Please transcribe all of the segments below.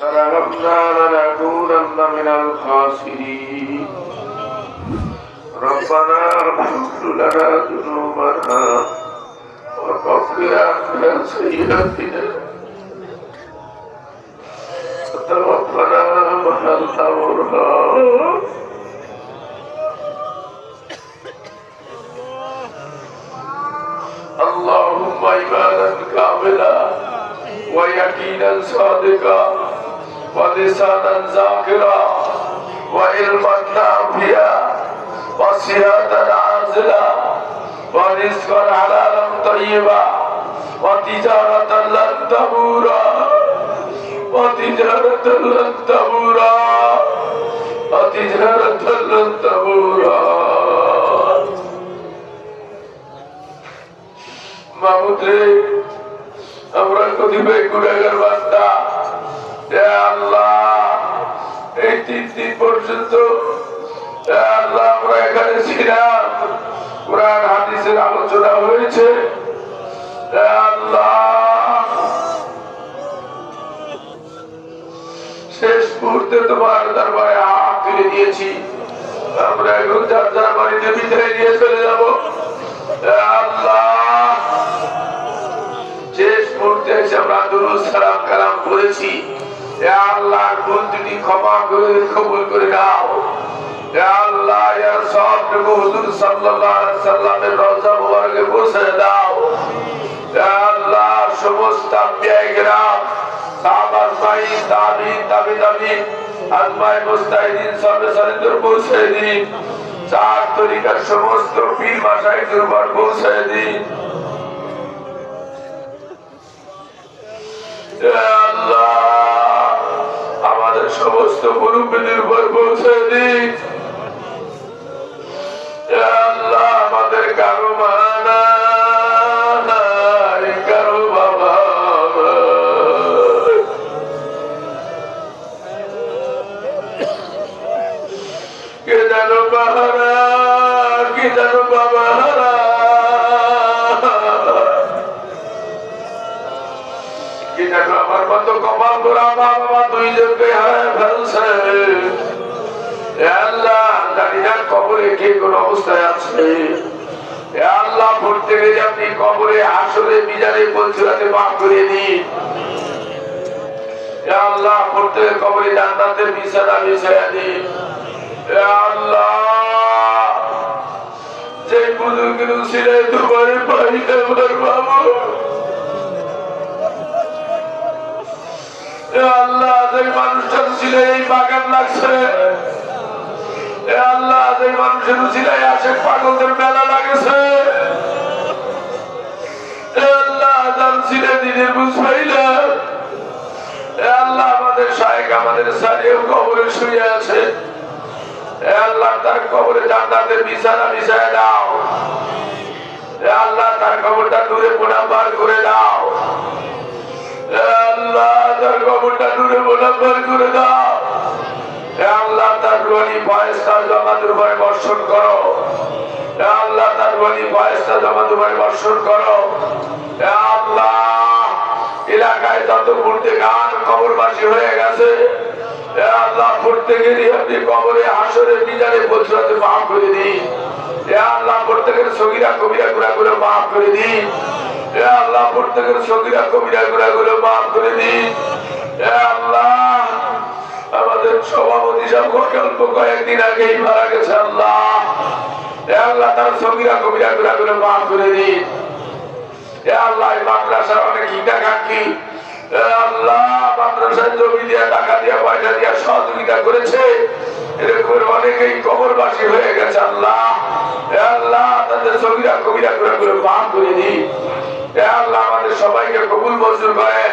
ترغبنا لنكونن من الخاسرين. ربنا اغفر لنا ذنوبنا وكفر عنا سيئاتنا. وتوفنا مع الأبرار. اللهم إيمانا كاملا ويقينا صادقا. ولسانا ذاكرا وعلما نافعا وصحة عاجلا ورزقا حلالا طيبا وتجارة لن تبورا وتجارة لن تبورا وتجارة لن تبورا মাহমুদরে আমরা কতিপয় গুণাগার বান্দা হে এই তিন দিন পর্যন্ত আল্লাহ, আমরা এখানে ছিলাম। আলোচনা হয়েছে। শেষ মুহূর্তে তোমার দরবারে হাত তুলে দিয়েছি। আমরা এখন যার যার বাড়িতে বিদায় নিয়ে চলে যাব। আল্লাহ, শেষ মুহূর্তে এসে আমরা দুরুদ সালাম কালাম করেছি ক্ষমা করে, কবুল করে এ আল্লাহ, এর সবটুকু হুজুর সাল্লাল্লাহু দাও। আল্লাহ, সমস্ত আম্বিয়া গ্রাম সাহাবাস ভাই দাবি আজমাই মুস্তাহিদিন, সবে সারিদুর পৌঁছে দিন। চার তরিকার সমস্ত পীর মাসাইদের উপর পৌঁছে দিন। মুরব্বীদের উপর পৌঁছে আমাদের কারও মানা কারও বাবা। কে জানো পাহারা কে জানো মা বাবা দুইজনকে হারায় ফেলছে আল্লাহ, জানি না কবরে কে কোন অবস্থায় আছে। আল্লাহ পড়তে আপনি কবরে আসরে বিজারে পৌঁছাতে মাফ করে দিন। আল্লাহ পড়তে কবরে জান্নাতের বিছানা বিছায়া দিন আল্লাহ, যে বুজুর্গ ছিল তোমার বাড়িতে আমার বাবু। আল্লাহ, যে মানুষটা ছিল এই বাগান লাগছে। আল্লাহ আমাদের শাহেক আমাদের সারিয়েও কবরে শুয়ে আছে। আল্লাহ, তার কবরে জান্নাতের বিছানা বিছায় দাও। আল্লাহ, তার কবরটা দূরে পোড়া বার করে দাও। কবরটা দূরে মোনাব্বর করে দাও। আল্লাহ, তার রনি ফয়েস্তা জমা দুর্বাই বর্ষণ করো। আল্লাহ, তার রনি ফয়েস্তা জমা দুর্বাই বর্ষণ করো। আল্লাহ, এলাকায় যত মূর্তি গান কবরবাসী হয়ে গেছে আল্লাহ প্রত্যেকেরই আপনি কবরে হাসরে বিজারে বছরাতে মাফ করে দিন। আল্লাহ প্রত্যেকের সগিরা কবিরা গুড়া করে মাফ করে দিন। আল্লাহ প্রত্যেকের সগিরা কবিরা গুড়া করে মাফ করে দিন। টাকা দিয়ে, পয়সা দিয়ে সহযোগিতা করেছে। এরকম অনেকেই কবরবাসী হয়ে গেছে, আল্লাহ। আল্লাহ, তাদের সগিরা কবিরা করে করে মাফ করে দিই আল্লাহ, আমাদের সবাইকে কবুল মঞ্জুর করেন।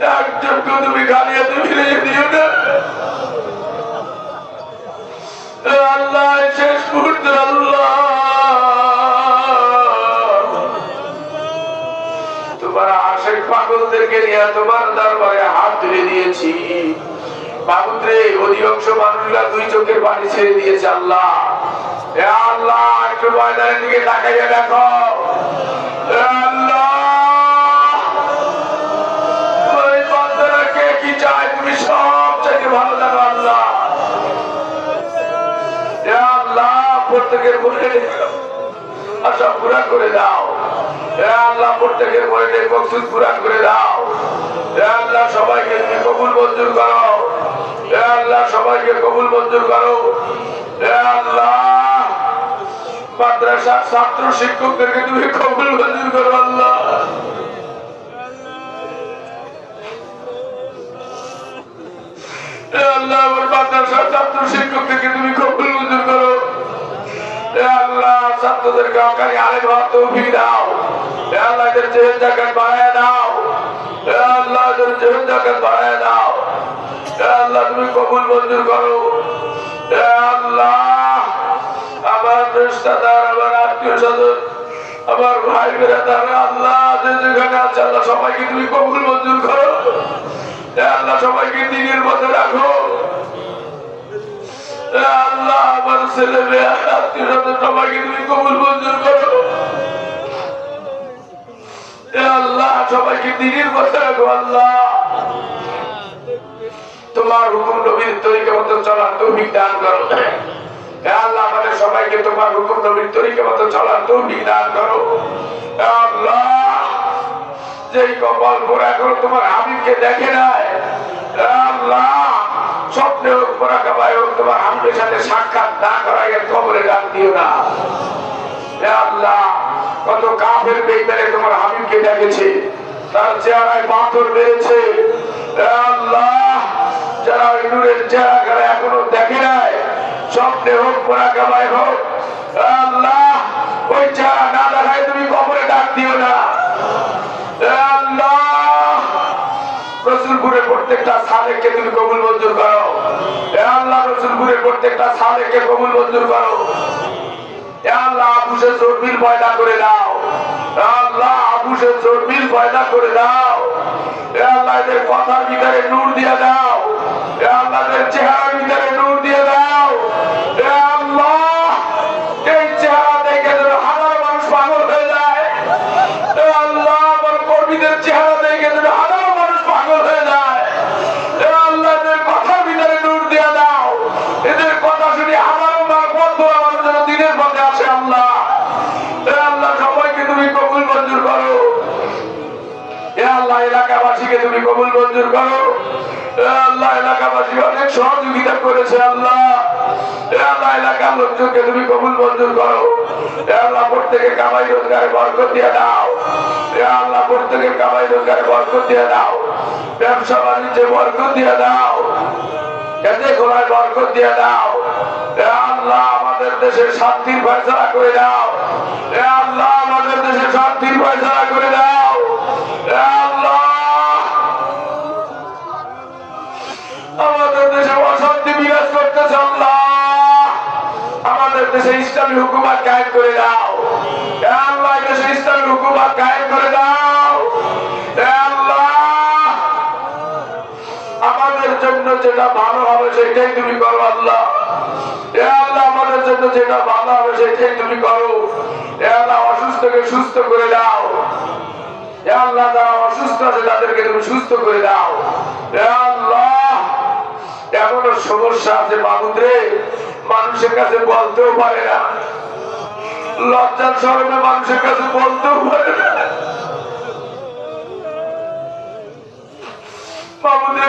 একজনকে তুমি গালিয়াতে ফিরে নিয়ে তোমার দরবারে হাত তুলে দিয়েছি। পাগুত্রে অধিকাংশ মানুষরা দুই চোখের পানি ছেড়ে দিয়েছে আল্লাহ। আল্লাহ, একটু ময়দানের দিকে তাকাইয়া দেখো। করে দাও। আল্লাহ, প্রত্যেকের মনে মকসুদ পুরা করে দাও। আল্লাহ, সবাইকে কবুল মঞ্জুর করো। আল্লাহ, সবাইকে কবুল মঞ্জুর করো। আল্লাহ মাদ্রাসার ছাত্র শিক্ষকদেরকে তুমি কবুল মঞ্জুর করো, আল্লাহ। আল্লাহ, আমার মাদ্রাসার ছাত্র শিক্ষকদেরকে তুমি কবুল মঞ্জুর করো। ছাত্রদেরকে অকারি আলে ভাব তৌফিক দাও। আল্লাহ, এদের জেহেন জাকাত বাড়ায় দাও। আল্লাহ, এদের জেহেন জাকাত বাড়ায় দাও। আল্লাহ, তুমি কবুল মঞ্জুর করো। আল্লাহ, আমার রিশতেদার আমার আত্মীয় স্বজন আমার ভাই বেরাদার আল্লাহ, যে যেখানে আছে আল্লাহ, সবাইকে তুমি কবুল মঞ্জুর করো। আল্লাহ, সবাইকে দিনের মধ্যে রাখো। ছেলে মেয়ে সবাইকে তুমি কবুল মঞ্জুর করো। আল্লাহ, সবাইকে দিনের মধ্যে রাখো, আল্লাহ। তোমার হুকুম নবীর তরিকা মতো চলার তৌফিক দান করো। আল্লাহ, আমাদের সবাইকে তোমার হুকুম নবীর তরিকা মতো চলার তৌফিক দান করো। আল্লাহ, যেই কপাল পরে এখনও তোমার হাবিবকে দেখে নাই। আল্লাহ স্বপ্নে হোক পরাকাবায় তোমার সাক্ষাৎ দেখেছে, তার এখনও দেখে নাই, স্বপ্নে হোক কামাই হোক আল্লাহ, ওই চেহারা না দেখায় তুমি কবরে ডাক দিও না হে আল্লাহ রসুলপুরের প্রত্যেকটা সালেককে তুমি কবুল মঞ্জুর করো। এ আল্লাহ রসুলপুরের প্রত্যেকটা সালেককে কবুল মঞ্জুর করো। এ আল্লাহ পয়দা করে দাও। আল্লাহ পয়দা করে দাও। এ আল্লাহ এদের কথার ভিতরে নূর দিয়ে দাও। এ আল্লাহ এদের এদের কথা শুনে হাজারো মার বন্ধু আমার জন্য দিনের পথে আসে, আল্লাহ আল্লাহ, সবাইকে তুমি কবুল মঞ্জুর করো। আল্লাহ, এলাকাবাসীকে তুমি কবুল মঞ্জুর করো। আল্লাহ, এলাকাবাসী অনেক সহযোগিতা করেছে, আল্লাহ। আল্লাহ, এলাকার লোকজনকে তুমি কবুল মঞ্জুর করো। এ আল্লাহ, প্রত্যেকে কামাই রোজগারে বরকত দিয়ে দাও। এ আল্লাহ, প্রত্যেকে কামাই রোজগারে বরকত দিয়ে দাও। ব্যবসা বাণিজ্যে বরকত দিয়ে দাও। খেতে খোলায় বরকত দিয়ে দাও। আল্লাহ, আমাদের দেশে শান্তির ফয়সলা করে দাও। আল্লাহ, আমাদের দেশে শান্তির ফয়সলা করে দাও। আল্লাহ, আমাদের দেশে অশান্তি বিরাজ করতেছে আল্লাহ। আমাদের দেশে ইসলামী কায়েম করে দাও। আল্লাহ দেশে ইসলামী হুকুমাত কায়েম করে দাও। আল্লাহ, আমাদের জন্য যেটা ভালো সেটাই তুমি করো আল্লাহ। আল্লাহ আমাদের জন্য যেটা ভালো হবে, সেটাই তুমি করো আল্লাহ অসুস্থকে সুস্থ করে দাও। আল্লাহ যারা অসুস্থ আছে, তাদেরকে তুমি সুস্থ করে দাও। আল্লাহ সমস্যা আছে বাবুদ্রে মানুষের কাছে বলতেও পারে না। লজ্জার স্মরণে মানুষের কাছে বলতেও পারে না। মামুদের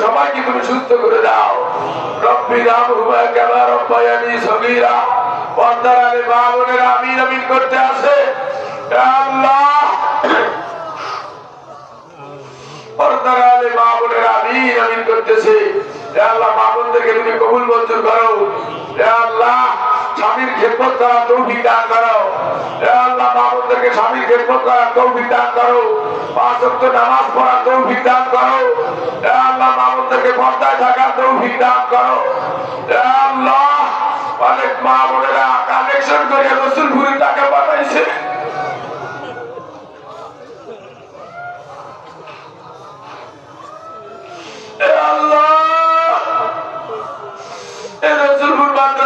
সবাইকে তুমি সুস্থ করে দাও। রব্বি রাম হুমা কামা রব্বায়ানি সগীরা। পর্দার আলে মা বোনেরা আমিন আমিন করতে আসে। আল্লাহ, পর্দার আলে মা আল্লাহ, মা বোনদেরকে তুমি কবুল মঞ্জুর করো। আল্লাহ স্বামীর খেদমত করা তৌফিক দান করো। আল্লাহ স্বামীর খেদমত করা তৌফিক দান করো। পাঁচ নামাজ পড়ার তৌফিক দান করো। আল্লাহ মা পর্দায় থাকার তৌফিক দান করো। আল্লাহ, অনেক মা বোনেরা কালেকশন করে রসুলপুরের টাকা পাঠাইছে। আল্লাহ রসুলপুর মাদ্রাসায়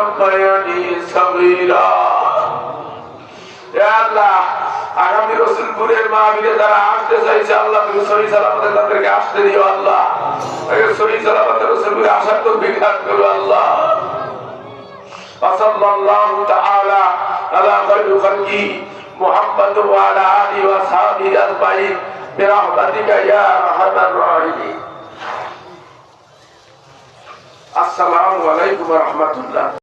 ربياني صغيرا يا الله আগামী রসুলপুরের মাহবিলে যারা আসতে চাইছে আল্লাহ তুমি সহি সালামতে তাদেরকে আসতে দিও আল্লাহ তাকে সহি সালামতে রসুলপুরে আসার তো বিঘাত করো আল্লাহ وصلى الله تعالى على خير خلقه محمد وعلى اله واصحابه اجمعين برحمتك يا ارحم الراحمين আসসালামু আলাইকুম রহমতুল্লাহ